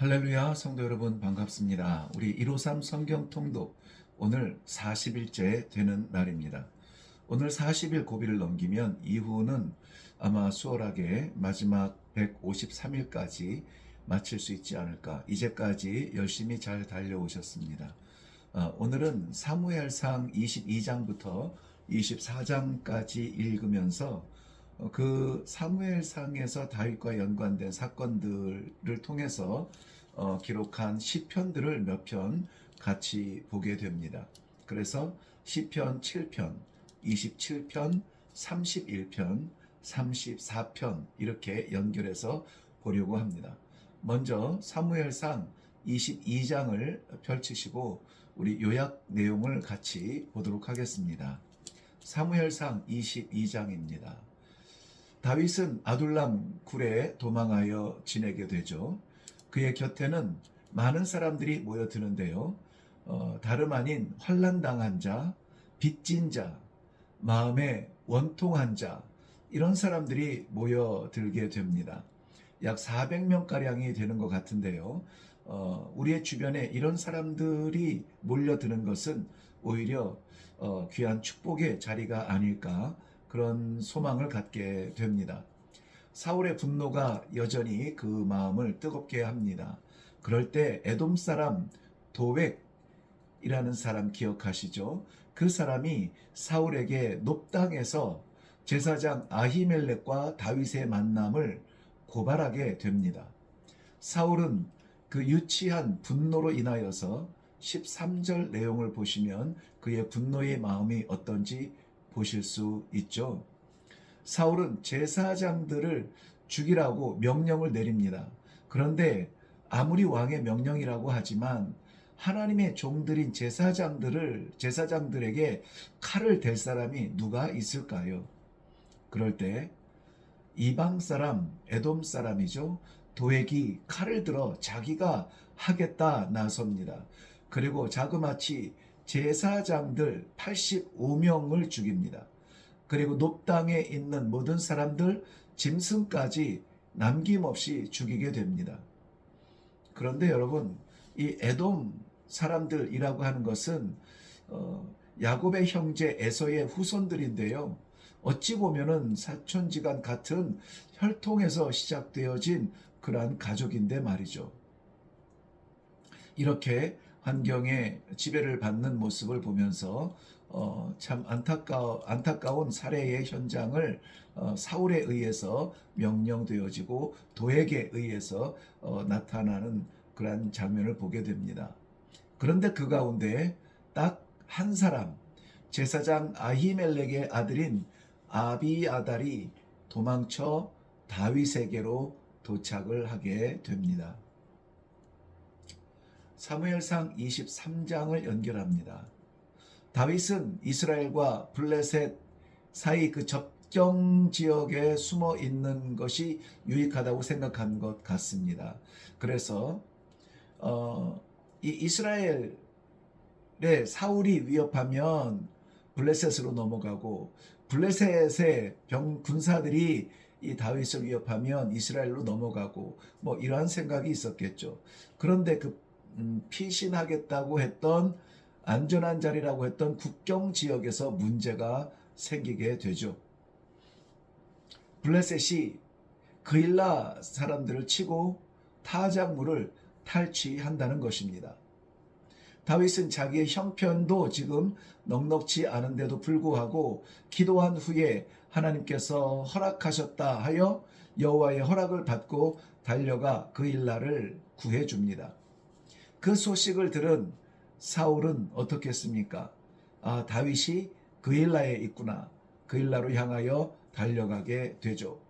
할렐루야 성도 여러분 반갑습니다. 우리 153 성경 통독 오늘 40일째 되는 날입니다. 오늘 40일 고비를 넘기면 이후는 아마 수월하게 마지막 153일까지 마칠 수 있지 않을까. 이제까지 열심히 잘 달려오셨습니다. 어, 오늘은 사무엘상 22장부터 24장까지 읽으면서 어, 그 사무엘상에서 다윗과 연관된 사건들을 통해서 어, 기록한 시편들을 몇 편 같이 보게 됩니다. 그래서 시편 7편, 27편, 31편, 34편 이렇게 연결해서 보려고 합니다. 먼저 사무엘상 22장을 펼치시고 우리 요약 내용을 같이 보도록 하겠습니다. 사무엘상 22장입니다. 다윗은 아둘람 굴에 도망하여 지내게 되죠. 그의 곁에는 많은 사람들이 모여드는데요. 어, 다름 아닌 환란당한 자, 빚진 자, 마음에 원통한 자, 이런 사람들이 모여들게 됩니다. 약 400명가량이 되는 것 같은데요. 어, 우리의 주변에 이런 사람들이 몰려드는 것은 오히려 어, 귀한 축복의 자리가 아닐까 그런 소망을 갖게 됩니다. 사울의 분노가 여전히 그 마음을 뜨겁게 합니다. 그럴 때 에돔 사람 도웩이라는 사람 기억하시죠? 그 사람이 사울에게 높당에서 제사장 아히멜렉과 다윗의 만남을 고발하게 됩니다. 사울은 그 유치한 분노로 인하여서 13절 내용을 보시면 그의 분노의 마음이 어떤지 보실 수 있죠. 사울은 제사장들을 죽이라고 명령을 내립니다. 그런데 아무리 왕의 명령이라고 하지만 하나님의 종들인 제사장들을 제사장들에게 칼을 댈 사람이 누가 있을까요? 그럴 때 이방 사람 에돔 사람이죠. 도액이 칼을 들어 자기가 하겠다 나섭니다. 그리고 자그마치 제사장들 85명을 죽입니다. 그리고 높당에 있는 모든 사람들 짐승까지 남김없이 죽이게 됩니다. 그런데 여러분 이 에돔 사람들이라고 하는 것은 어, 야곱의 형제 에서의 후손들인데요. 어찌 보면은 사촌지간 같은 혈통에서 시작되어진 그러한 가족인데 말이죠. 이렇게 환경에 지배를 받는 모습을 보면서 어, 참 안타까워, 안타까운 살해의 현장을 어, 사울에 의해서 명령되어지고 도에게 의해서 어, 나타나는 그러한 장면을 보게 됩니다. 그런데 그 가운데 딱 한 사람 제사장 아히멜렉의 아들인 아비아달이 도망쳐 다윗에게로 도착을 하게 됩니다. 사무엘상 23장을 연결합니다. 다윗은 이스라엘과 블레셋 사이 그 접경 지역에 숨어 있는 것이 유익하다고 생각한 것 같습니다. 그래서 어, 이 이스라엘의 사울이 위협하면 블레셋으로 넘어가고 블레셋의 병 군사들이 이 다윗을 위협하면 이스라엘로 넘어가고 뭐 이러한 생각이 있었겠죠. 그런데 그 음, 피신하겠다고 했던 안전한 자리라고 했던 국경 지역에서 문제가 생기게 되죠. 블레셋이 그일라 사람들을 치고 타작물을 탈취한다는 것입니다. 다윗은 자기의 형편도 지금 넉넉치 않은데도 불구하고 기도한 후에 하나님께서 허락하셨다 하여 여호와의 허락을 받고 달려가 그일라를 구해 줍니다. 그 소식을 들은 사울은 어떻게 했습니까? 아, 다윗이 그일라에 있구나. 그일라로 향하여 달려가게 되죠.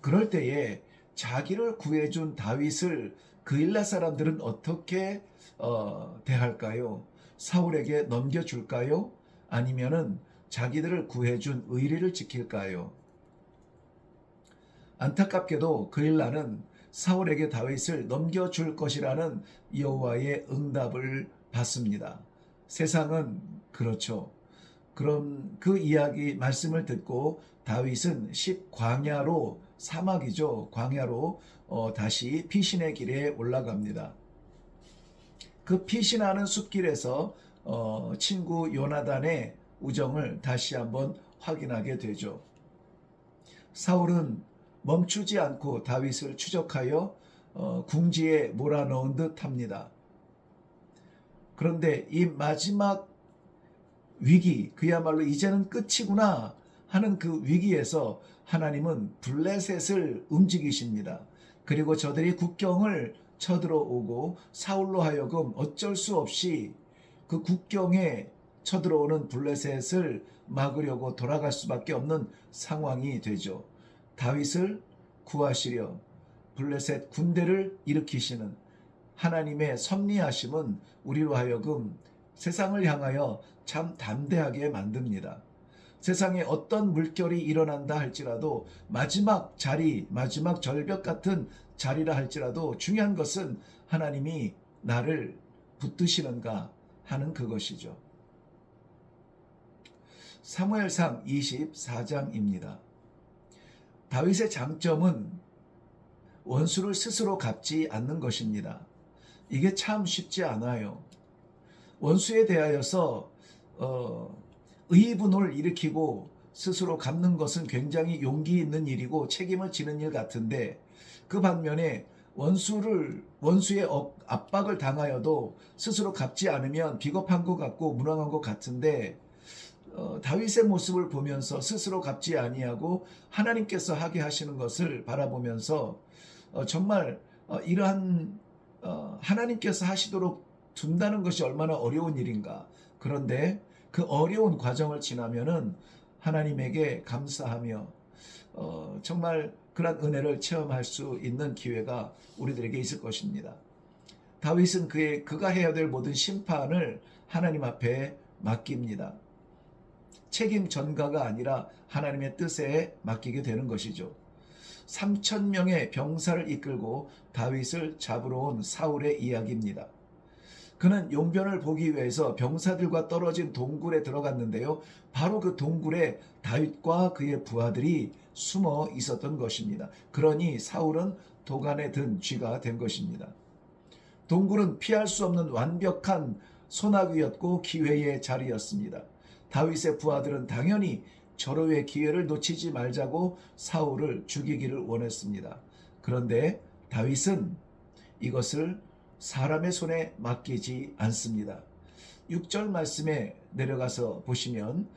그럴 때에 자기를 구해준 다윗을 그일라 사람들은 어떻게 어, 대할까요? 사울에게 넘겨줄까요? 아니면은 자기들을 구해준 의리를 지킬까요? 안타깝게도 그일라는 사울에게 다윗을 넘겨줄 것이라는 여호와의 응답을 받습니다. 세상은 그렇죠. 그럼 그 이야기 말씀을 듣고 다윗은 10광야로 사막이죠. 광야로 어, 다시 피신의 길에 올라갑니다. 그 피신하는 숲길에서 어, 친구 요나단의 우정을 다시 한번 확인하게 되죠. 사울은 멈추지 않고 다윗을 추적하여 어, 궁지에 몰아넣은 듯 합니다. 그런데 이 마지막 위기, 그야말로 이제는 끝이구나 하는 그 위기에서 하나님은 블레셋을 움직이십니다. 그리고 저들이 국경을 쳐들어오고 사울로 하여금 어쩔 수 없이 그 국경에 쳐들어오는 블레셋을 막으려고 돌아갈 수밖에 없는 상황이 되죠. 다윗을 구하시려 블레셋 군대를 일으키시는 하나님의 섭리하심은 우리로 하여금 세상을 향하여 참 담대하게 만듭니다. 세상에 어떤 물결이 일어난다 할지라도 마지막 자리, 마지막 절벽 같은 자리라 할지라도 중요한 것은 하나님이 나를 붙드시는가 하는 그것이죠. 사무엘상 24장입니다. 다윗의 장점은 원수를 스스로 갚지 않는 것입니다. 이게 참 쉽지 않아요. 원수에 대하여서 어, 의분을 일으키고 스스로 갚는 것은 굉장히 용기 있는 일이고 책임을 지는 일 같은데 그 반면에 원수를 원수의 억- 압박을 당하여도 스스로 갚지 않으면 비겁한 것 같고 무능한 것 같은데 어, 다윗의 모습을 보면서 스스로 갚지 아니하고 하나님께서 하게 하시는 것을 바라보면서 어, 정말 어, 이러한 어, 하나님께서 하시도록 둔다는 것이 얼마나 어려운 일인가. 그런데 그 어려운 과정을 지나면은 하나님에게 감사하며 어, 정말 그런 은혜를 체험할 수 있는 기회가 우리들에게 있을 것입니다. 다윗은 그의 그가 해야 될 모든 심판을 하나님 앞에 맡깁니다. 책임 전가가 아니라 하나님의 뜻에 맡기게 되는 것이죠. 3천 명의 병사를 이끌고 다윗을 잡으러 온 사울의 이야기입니다. 그는 용변을 보기 위해서 병사들과 떨어진 동굴에 들어갔는데요. 바로 그 동굴에 다윗과 그의 부하들이 숨어 있었던 것입니다. 그러니 사울은 도간에 든 쥐가 된 것입니다. 동굴은 피할 수 없는 완벽한 소나기였고 기회의 자리였습니다. 다윗의 부하들은 당연히 절호의 기회를 놓치지 말자고 사울을 죽이기를 원했습니다. 그런데 다윗은 이것을 사람의 손에 맡기지 않습니다. 6절 말씀에 내려가서 보시면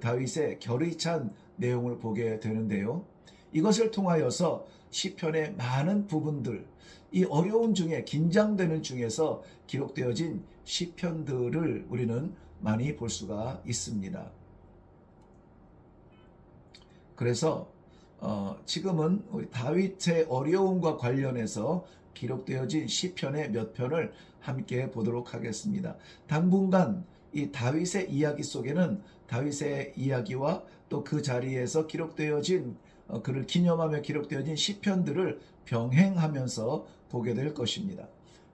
다윗의 결의 찬 내용을 보게 되는데요. 이것을 통하여서 시편의 많은 부분들, 이 어려운 중에 긴장되는 중에서 기록되어진 시편들을 우리는 많이 볼 수가 있습니다. 그래서 어, 지금은 우리 다윗의 어려움과 관련해서 기록되어진 시편의 몇 편을 함께 보도록 하겠습니다. 당분간 이 다윗의 이야기 속에는 다윗의 이야기와 또 그 자리에서 기록되어진 어, 그를 기념하며 기록되어진 시편들을 병행하면서 보게 될 것입니다.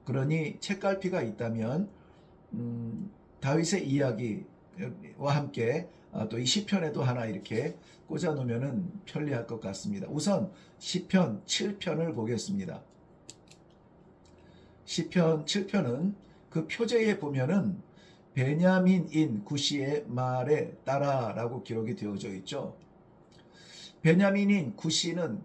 그러니 책갈피가 있다면 음, 다윗의 이야기와 함께 아, 또이 시편에도 하나 이렇게 꽂아 놓으면 편리할 것 같습니다. 우선 시편 7편을 보겠습니다. 시편 7편은 그 표제에 보면은 베냐민인 구시의 말에 따라라고 기록이 되어져 있죠. 베냐민인 구시는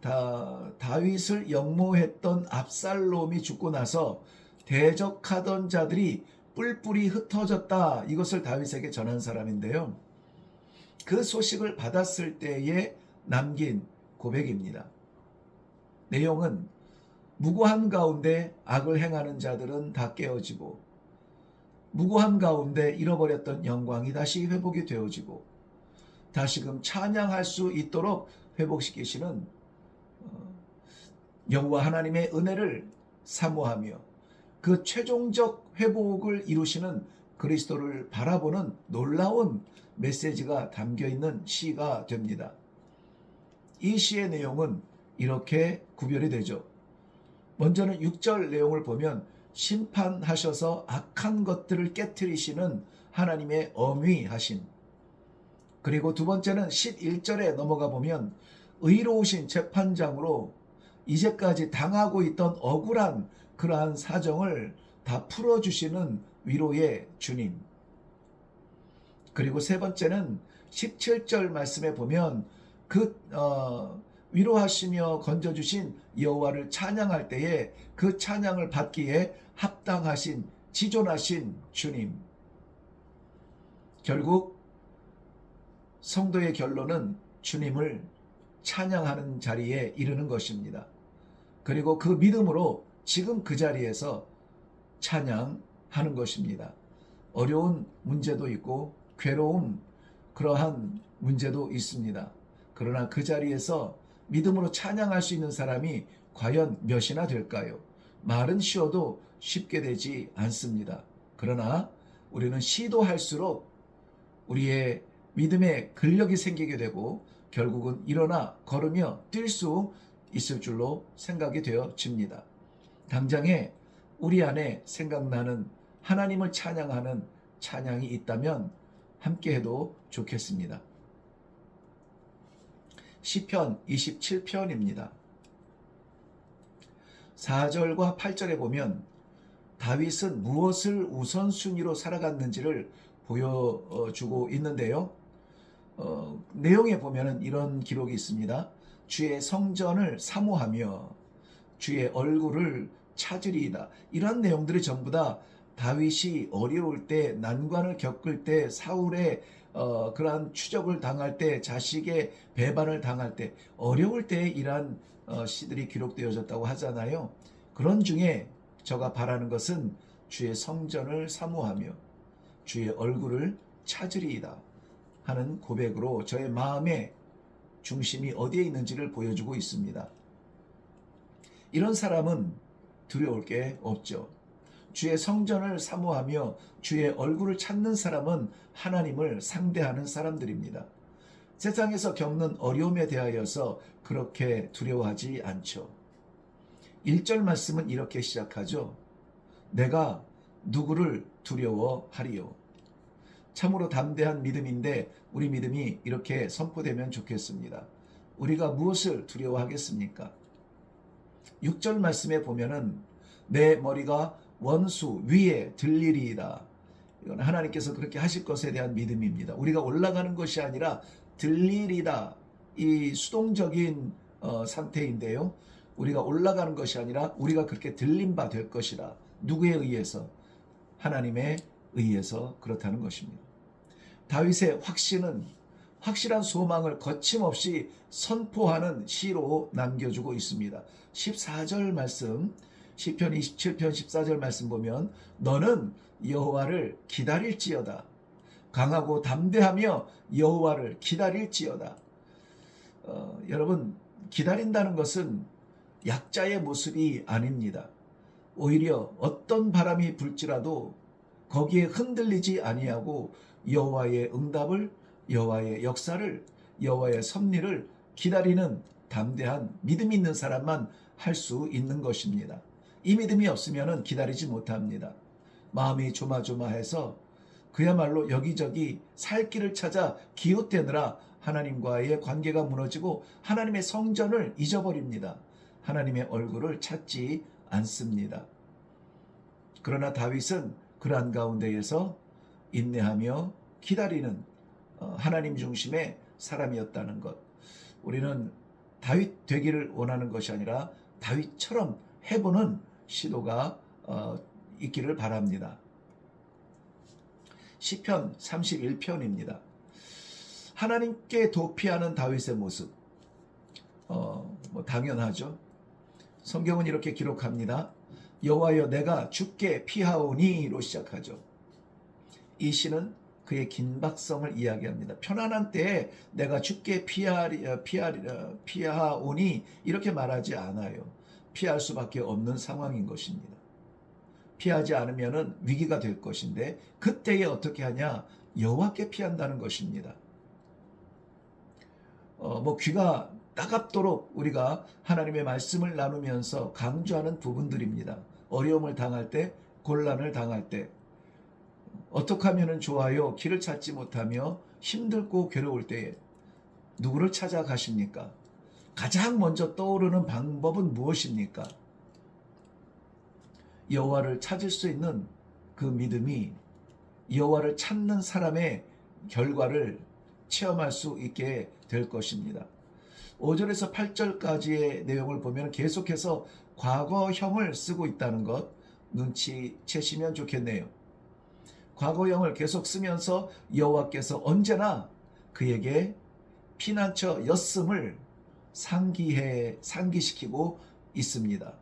다, 다윗을 역모했던 압살롬이 죽고 나서 대적하던 자들이 뿔뿔이 흩어졌다. 이것을 다윗에게 전한 사람인데요. 그 소식을 받았을 때에 남긴 고백입니다. 내용은 무고함 가운데 악을 행하는 자들은 다 깨어지고 무고함 가운데 잃어버렸던 영광이 다시 회복이 되어지고 다시금 찬양할 수 있도록 회복시키시는 어, 여호와 하나님의 은혜를 사모하며 그 최종적 회복을 이루시는 그리스도를 바라보는 놀라운 메시지가 담겨 있는 시가 됩니다. 이 시의 내용은 이렇게 구별이 되죠. 먼저는 6절 내용을 보면 심판하셔서 악한 것들을 깨뜨리시는 하나님의 어미하신 그리고 두 번째는 11절에 넘어가 보면 의로우신 재판장으로 이제까지 당하고 있던 억울한 그러한 사정을 다 풀어주시는 위로의 주님. 그리고 세 번째는 17절 말씀에 보면 그 어, 위로하시며 건져주신 여호와를 찬양할 때에 그 찬양을 받기에 합당하신 지존하신 주님. 결국 성도의 결론은 주님을 찬양하는 자리에 이르는 것입니다. 그리고 그 믿음으로 지금 그 자리에서 찬양하는 것입니다. 어려운 문제도 있고 괴로움 그러한 문제도 있습니다. 그러나 그 자리에서 믿음으로 찬양할 수 있는 사람이 과연 몇이나 될까요? 말은 쉬어도 쉽게 되지 않습니다. 그러나 우리는 시도할수록 우리의 믿음의 근력이 생기게 되고 결국은 일어나 걸으며 뛸 수 있을 줄로 생각이 되어집니다. 당장에 우리 안에 생각나는 하나님을 찬양하는 찬양이 있다면 함께 해도 좋겠습니다. 시편 27편입니다. 4절과 8절에 보면 다윗은 무엇을 우선순위로 살아갔는지를 보여주고 있는데요. 어, 내용에 보면은 이런 기록이 있습니다. 주의 성전을 사모하며 주의 얼굴을 찾으리이다. 이런 내용들이 전부 다 다윗이 어려울 때 난관을 겪을 때 사울의 어, 그러한 추적을 당할 때 자식의 배반을 당할 때 어려울 때 이러한 어, 시들이 기록되어졌다고 하잖아요. 그런 중에 저가 바라는 것은 주의 성전을 사모하며 주의 얼굴을 찾으리이다 하는 고백으로 저의 마음의 중심이 어디에 있는지를 보여주고 있습니다. 이런 사람은 두려울 게 없죠. 주의 성전을 사모하며 주의 얼굴을 찾는 사람은 하나님을 상대하는 사람들입니다. 세상에서 겪는 어려움에 대하여서 그렇게 두려워하지 않죠. 1절 말씀은 이렇게 시작하죠. 내가 누구를 두려워하리요. 참으로 담대한 믿음인데 우리 믿음이 이렇게 선포되면 좋겠습니다. 우리가 무엇을 두려워하겠습니까? 6절 말씀에 보면은 내 머리가 원수 위에 들리리이다. 이건 하나님께서 그렇게 하실 것에 대한 믿음입니다. 우리가 올라가는 것이 아니라 들리리다. 이 수동적인 어, 상태인데요. 우리가 올라가는 것이 아니라 우리가 그렇게 들림 바될 것이라. 누구에 의해서? 하나님의 의해서 그렇다는 것입니다. 다윗의 확신은 확실한 소망을 거침없이 선포하는 시로 남겨주고 있습니다. 14절 말씀, 시편 27편 14절 말씀 보면 너는 여호와를 기다릴지어다. 강하고 담대하며 여호와를 기다릴지어다. 어, 여러분 기다린다는 것은 약자의 모습이 아닙니다. 오히려 어떤 바람이 불지라도 거기에 흔들리지 아니하고 여호와의 응답을 여호와의 역사를 여호와의 섭리를 기다리는 담대한 믿음 있는 사람만 할 수 있는 것입니다. 이 믿음이 없으면 기다리지 못합니다. 마음이 조마조마해서 그야말로 여기저기 살 길을 찾아 기웃대느라 하나님과의 관계가 무너지고 하나님의 성전을 잊어버립니다. 하나님의 얼굴을 찾지 않습니다. 그러나 다윗은 그러한 가운데에서 인내하며 기다리는 어, 하나님 중심의 사람이었다는 것. 우리는 다윗 되기를 원하는 것이 아니라 다윗처럼 해보는 시도가 어, 있기를 바랍니다. 시편 31편입니다. 하나님께 도피하는 다윗의 모습. 어, 뭐 당연하죠. 성경은 이렇게 기록합니다. 여호와여 내가 죽게 피하오니로 시작하죠. 이 시는 그의 긴박성을 이야기합니다. 편안한 때에 내가 죽게 피하리, 어, 피하리, 어, 피하오니 이렇게 말하지 않아요. 피할 수밖에 없는 상황인 것입니다. 피하지 않으면 위기가 될 것인데 그때에 어떻게 하냐? 여호와께 피한다는 것입니다. 어, 뭐 귀가 따갑도록 우리가 하나님의 말씀을 나누면서 강조하는 부분들입니다. 어려움을 당할 때, 곤란을 당할 때, 어떻게 하면 좋아요? 길을 찾지 못하며 힘들고 괴로울 때에 누구를 찾아가십니까? 가장 먼저 떠오르는 방법은 무엇입니까? 여호와를 찾을 수 있는 그 믿음이 여호와를 찾는 사람의 결과를 체험할 수 있게 될 것입니다. 5절에서 8절까지의 내용을 보면 계속해서 과거형을 쓰고 있다는 것 눈치 채시면 좋겠네요. 과거형을 계속 쓰면서 여호와께서 언제나 그에게 피난처였음을 상기해 상기시키고 있습니다.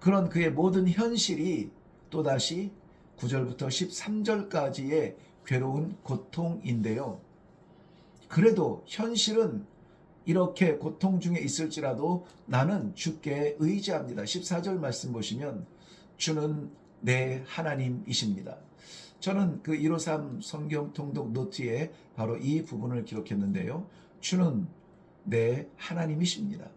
그런 그의 모든 현실이 또다시 9절부터 13절까지의 괴로운 고통인데요. 그래도 현실은 이렇게 고통 중에 있을지라도 나는 주께 의지합니다. 14절 말씀 보시면 주는 내 하나님이십니다. 저는 그 153 성경 통독 노트에 바로 이 부분을 기록했는데요. 주는 내 하나님이십니다.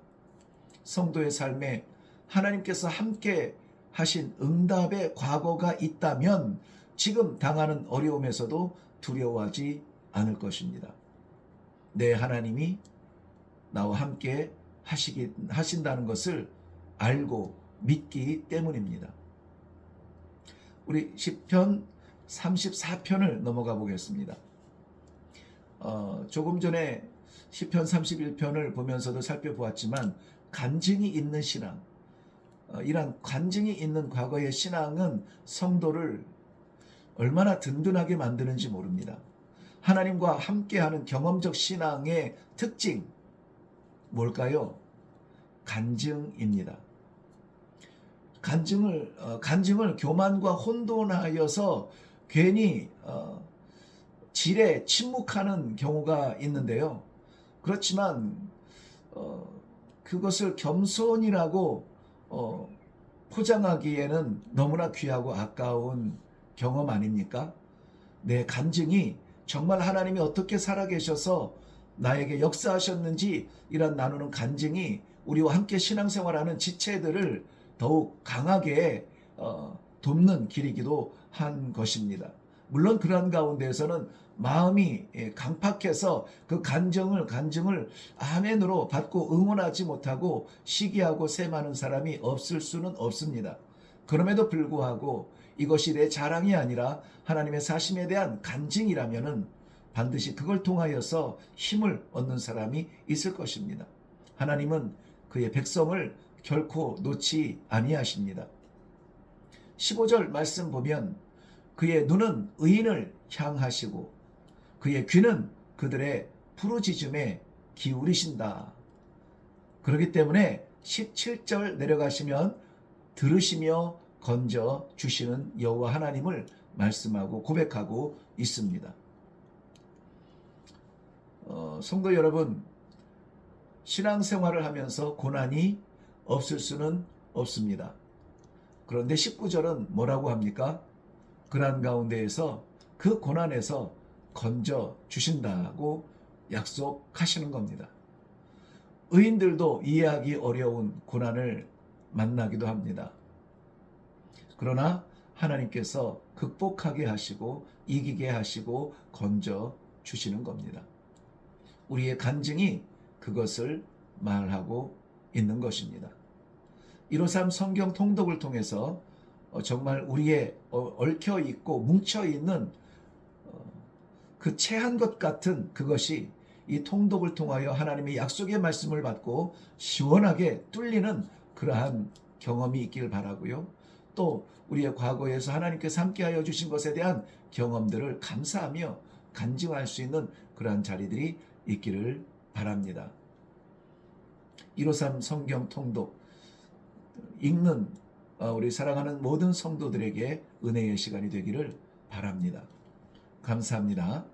성도의 삶에 하나님께서 함께 하신 응답의 과거가 있다면 지금 당하는 어려움에서도 두려워하지 않을 것입니다. 내 하나님이 나와 함께 하시기, 하신다는 것을 알고 믿기 때문입니다. 우리 10편 34편을 넘어가 보겠습니다. 어, 조금 전에 10편 31편을 보면서도 살펴보았지만 간증이 있는 신앙, 어, 이러한 간증이 있는 과거의 신앙은 성도를 얼마나 든든하게 만드는지 모릅니다. 하나님과 함께하는 경험적 신앙의 특징 뭘까요? 간증입니다. 간증을 어, 간증을 교만과 혼돈하여서 괜히 어, 질에 침묵하는 경우가 있는데요. 그렇지만 어, 그것을 겸손이라고 어, 포장하기에는 너무나 귀하고 아까운 경험 아닙니까? 내 간증이 정말 하나님이 어떻게 살아계셔서 나에게 역사하셨는지 이런 나누는 간증이 우리와 함께 신앙생활하는 지체들을 더욱 강하게 어, 돕는 길이기도 한 것입니다. 물론 그러한 가운데에서는 마음이 예, 강팍해서 그 간정을 간증을 아멘으로 받고 응원하지 못하고 시기하고 셈하는 사람이 없을 수는 없습니다. 그럼에도 불구하고 이것이 내 자랑이 아니라 하나님의 사심에 대한 간증이라면은 반드시 그걸 통하여서 힘을 얻는 사람이 있을 것입니다. 하나님은 그의 백성을 결코 놓지 아니하십니다. 15절 말씀 보면 그의 눈은 의인을 향하시고 그의 귀는 그들의 부르짖음에 기울이신다. 그렇기 때문에 17절 내려가시면 들으시며 건져 주시는 여호와 하나님을 말씀하고 고백하고 있습니다. 어, 성도 여러분, 신앙생활을 하면서 고난이 없을 수는 없습니다. 그런데 19절은 뭐라고 합니까? 그런 가운데에서 그 고난에서 건져 주신다고 약속하시는 겁니다. 의인들도 이해하기 어려운 고난을 만나기도 합니다. 그러나 하나님께서 극복하게 하시고 이기게 하시고 건져 주시는 겁니다. 우리의 간증이 그것을 말하고 있는 것입니다. 153 성경 통독을 통해서 어, 정말 우리의 어, 얽혀 있고 뭉쳐 있는 어, 그 채한 것 같은 그것이 이 통독을 통하여 하나님의 약속의 말씀을 받고 시원하게 뚫리는 그러한 경험이 있기를 바라고요. 또 우리의 과거에서 하나님께서 함께하여 주신 것에 대한 경험들을 감사하며 간증할 수 있는 그러한 자리들이 있기를 바랍니다. 153 성경 통독 읽는 어, 우리 사랑하는 모든 성도들에게 은혜의 시간이 되기를 바랍니다. 감사합니다.